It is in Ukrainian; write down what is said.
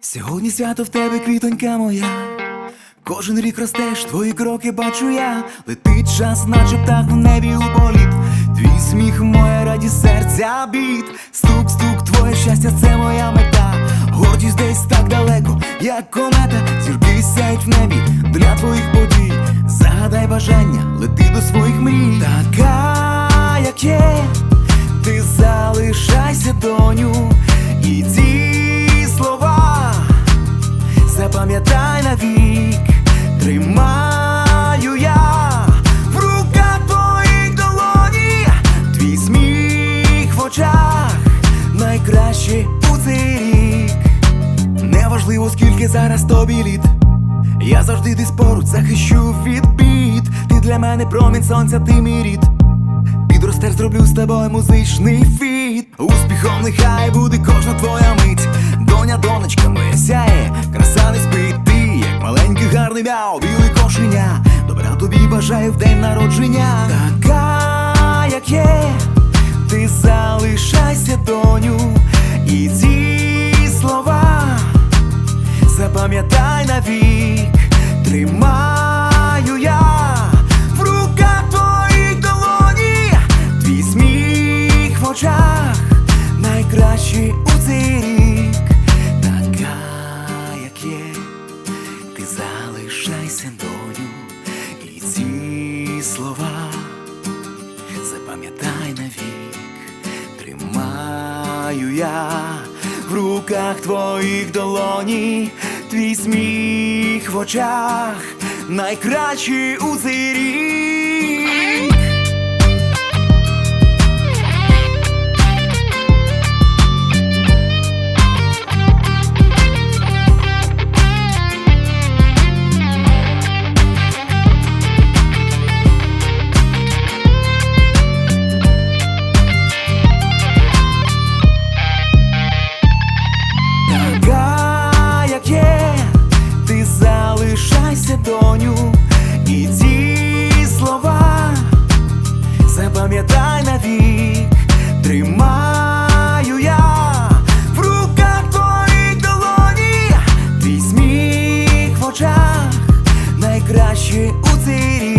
Сьогодні свято в тебе квітонька моя. Кожен рік ростеш, твої кроки бачу я. Летить час, наче птах в небі у політ. Твій сміх, моя радість серця біт. Стук, стук, твоє щастя, це моя мета. Гордість десь так далеко, як комета. Зірки сяють в небі для твоїх подій. Загадай бажання, лети до своїх мрій. Така, запам'ятай навік, тримаю я в руках твоїх долоні, твій сміх в очах, найкраще у цей рік. Неважливо, скільки зараз тобі літ. Я завжди десь поруч захищу від бід. Ти для мене промінь сонця, ти мій рід. Підростеш, зроблю з тобою музичний фіт. Успіхом нехай буде кожна твоя мить. Бажаю в день народження. Така, як є, ти залишайся, доню, і ці слова запам'ятай навік, тримаю я в руках твоїх долоні, твій сміх в очах, найкращий у цей рік, така, як є, ти залишайся доню, ці слова. Запам'ятай навік, тримаю я в руках твоїх долоні, твій сміх в очах, найкращий у цей долоні, твій сміх в